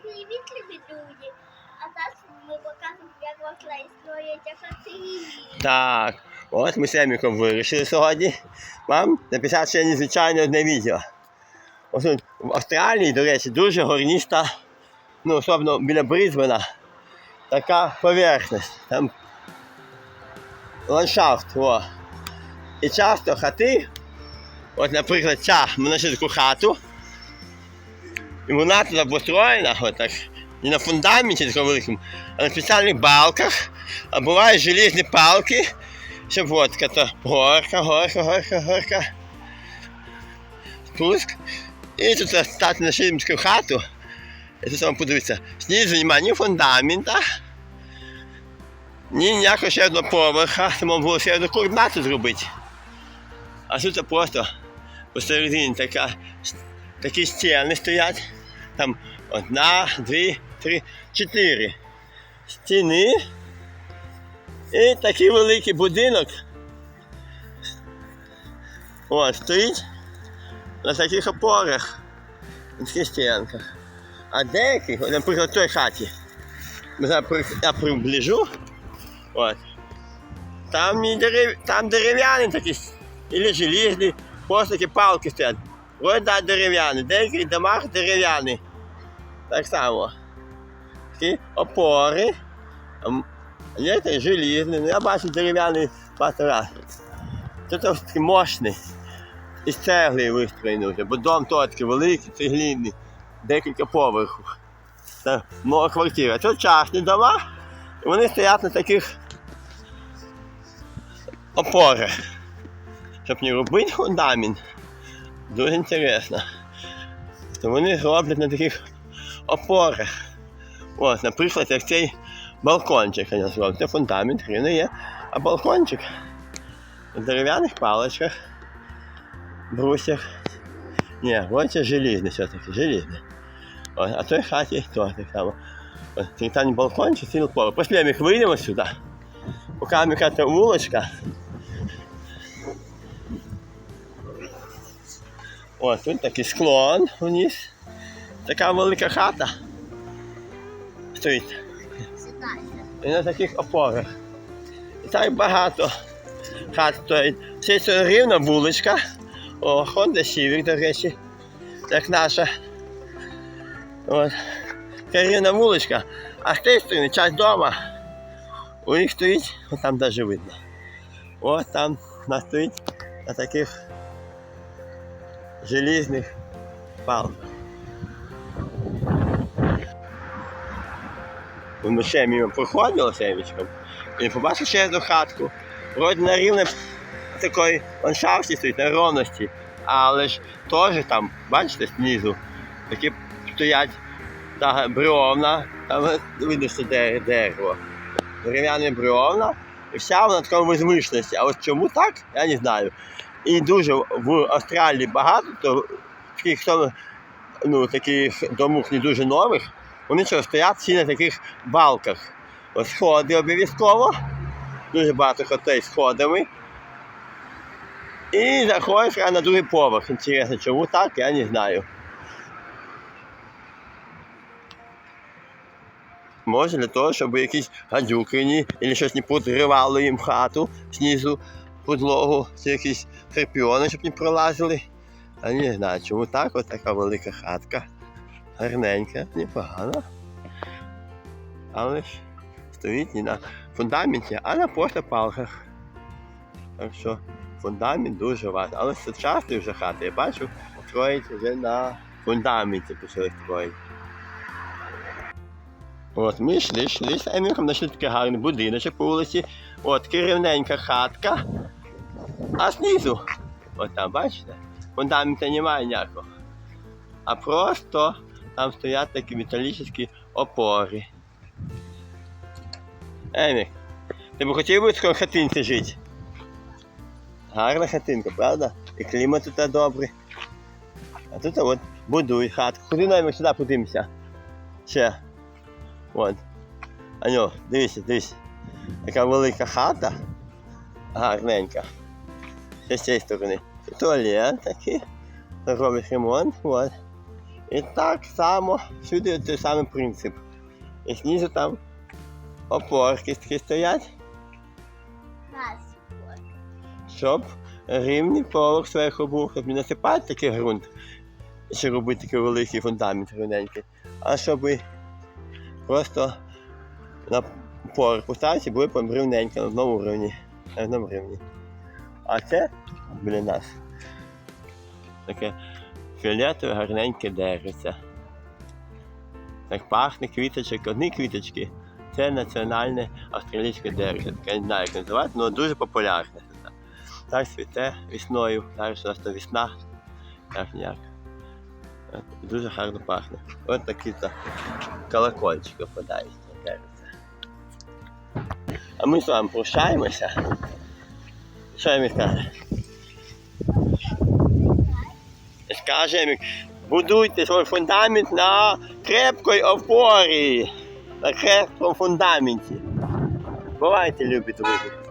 Привіт, любі друзі! А зараз ми покажемо, як ваша історія хати. Так, от ми з Еміком вирішили сьогодні вам написати ще незвичайне одне відео. Ось в Австралії, до речі, дуже горніста, ну, особливо біля Брізбена, така поверхність. Там ландшафт. О. І часто хати, от, наприклад, ця, ми хату, і вона туди построєна, от так, не на фундаменті такому великому, а на спеціальних балках, а бувають железні палки, щоб от то горка, горка, горка, горка. Спуск. І тут стати на шимську хату. І тут вам подивіться, знизу немає ні фундамента, ні ніякого ще одного поверха, тому було ще одну координату зробити. А тут просто посередині така, такі стіни стоять. Там одна, дві, три, чотири стіни. І такий великий будинок. Ось стоїть на таких опорах, на таких стінках. А деякі, наприклад, в той хаті, я приближу, там, і дерев... там дерев'яні такі, або желізні, просто палки стоять. Ось да, дерев'яні, в деяких домах дерев'яні. Так само. Такі опори. Є той желізний, ну я бачу дерев'яний багато раз. Тут такий мощний. Із цегли вистроєний вже, бо дом той такий великий, цеглінний, декілька поверхів. Це нова квартира. Тут частні дома, і вони стоять на таких опорах. Щоб не робити фундамент. Дуже інтересно. То вони роблять на таких опорах. Ось, наприклад, як цей балкончик я назвав. Це фундамент, рівно є. А балкончик на дерев'яних паличках, брусях. Ні, ось це желізне все-таки, желізне. Ось, а той хаті то так само. Ось, там балкончик, цілий поле. Пошли ми їх вийдемо сюди. Поки ми яка вулочка. Ось тут такий склон вниз. Така велика хата. Стоїть. І на таких опорах. І так багато хат стоїть. Це це рівна вуличка. О, Honda Civic, до речі, як наша. От. Це рівна вуличка. А з тієї сторони, часть дома. У них стоїть, от там навіть видно. От там вона стоїть на таких железних палках. Ми ще мимо проходили семечком і побачив ще одну хатку. Вроді на рівне такої ландшафті стоїть, на ровності, але ж теж там, бачите, знизу, такі стоять та бревна, там видно, що дерево. Дерев'яне бревна, і вся вона в такому возвишеності. А ось чому так, я не знаю. І дуже в Австралії багато то, таких, хто, ну, таких домів не дуже нових, вони що стоять всі на таких балках. Сходи обов'язково. Дуже багато хотей сходами. І заходиш на другий поверх. Інтересно, чому так, я не знаю. Може для того, щоб якісь гадюкині або щось не подривало їм хату знизу, подлогу, чи якісь скорпіони, щоб не пролазили. А не знаю, чому так, ось така велика хатка. Гарненька, непогана. Але ж стоїть не на фундаменті, а на палках. Так що фундамент дуже важливий. Але сучасні вже хати, я бачу, строїть вже на фундаменті почали строїти. От ми йшли, йшли, з Еміком знайшли такий гарний будиночок по вулиці. От керівненька хатка. А знизу, от там, бачите, фундамента немає ніякого. А просто там стоять такі металічні опори. Емік, ти б хотів би в такій хатинці жити? Гарна хатинка, правда? І клімат тут добрий. А тут от будують хатку. Ходи навіть сюди подивимося. Ще. От. Аню, дивися, дивися. Така велика хата. Гарненька. З цієї сторони. Туалет такий. Роблять ремонт. От. І так само всюди той самий принцип. І знизу там опорки такі стоять, щоб рівний поверх зверху був, щоб не насипати такий ґрунт, чи робити такий великий фундамент рівненький, а щоб просто на поверх поставити були рівненько на одному рівні. На одному рівні. А це біля нас таке фіолетове гарненьке деревце. Так пахне квіточок, одні квіточки. Це національне австралійське дерево. Таке не знаю, як називати, але дуже популярне. Так цвіте весною. Зараз у нас то весна. Так ніяк. Дуже гарно пахне. Ось такі то колокольчики впадають на. А ми з вами прощаємося. Що я міг сказати? Скажемо, будуйте свій фундамент на крепкій опорі, на крепкому фундаменті. Бувайте, любі друзі.